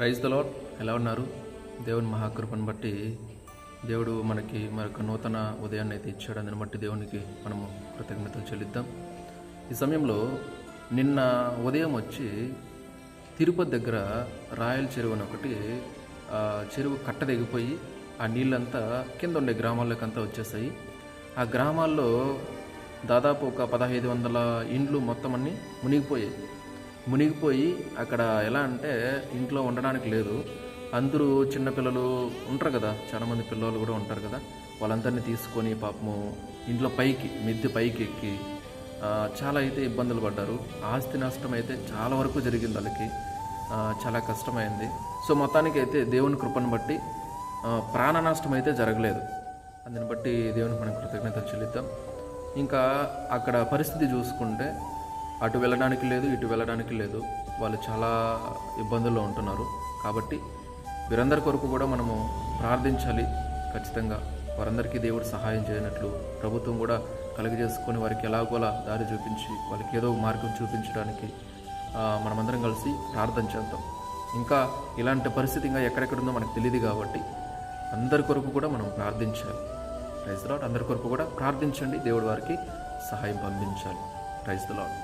Praise the lord ఎలా ఉన్నారు? దేవుని మహాకృపను బట్టి దేవుడు మనకి మరొక నూతన ఉదయాన్ని అయితే ఇచ్చాడు. అందుని బట్టి దేవునికి మనము కృతజ్ఞతలు చెల్లిద్దాం. ఈ సమయంలో నిన్న ఉదయం వచ్చి తిరుపతి దగ్గర రాయల చెరువు అని ఒకటి చెరువు కట్ట దిగిపోయి ఆ నీళ్ళంతా కింద ఉండే గ్రామాల్లోకి అంతా వచ్చేసాయి. ఆ గ్రామాల్లో దాదాపు ఒక పదహైదు వందల ఇండ్లు మొత్తం అన్నీ మునిగిపోయాయి. మునిగిపోయి అక్కడ ఎలా అంటే ఇంట్లో ఉండడానికి లేదు. అందరూ చిన్నపిల్లలు ఉంటారు కదా. చాలామంది పిల్లలు కూడా ఉంటారు కదా. వాళ్ళందరినీ తీసుకొని పాపము ఇంట్లో పైకి మిద్దె పైకి ఎక్కి చాలా అయితే ఇబ్బందులు పడ్డారు. ఆస్తి నష్టం అయితే చాలా వరకు జరిగింది వాళ్ళకి. చాలా కష్టమైంది. సో మొత్తానికి అయితే దేవుని కృపను బట్టి ప్రాణ నష్టం అయితే జరగలేదు. అందుని బట్టి దేవునికి మనం కృతజ్ఞత చెల్లిద్దాం. ఇంకా అక్కడ పరిస్థితి చూసుకుంటే అటు వెళ్ళడానికి లేదు ఇటు వెళ్ళడానికి లేదు. వాళ్ళు చాలా ఇబ్బందుల్లో ఉంటున్నారు. కాబట్టి వీరందరి కొరకు కూడా మనము ప్రార్థించాలి. ఖచ్చితంగా వారందరికీ దేవుడు సహాయం చేయనట్లు ప్రభుత్వం కూడా కలుగజేసుకొని వారికి ఎలాగోలా దారి చూపించి వాళ్ళకి ఏదో ఒక మార్గం చూపించడానికి మనమందరం కలిసి ప్రార్థన చేద్దాం. ఇంకా ఇలాంటి పరిస్థితి ఇంకా ఎక్కడెక్కడుందో మనకు తెలియదు కాబట్టి అందరి కొరకు కూడా మనం ప్రార్థించాలి. రైస్ లాడ్ అందరి కొరకు కూడా ప్రార్థించండి. దేవుడు వారికి సహాయం పంపించాలి రైస్ లాడ్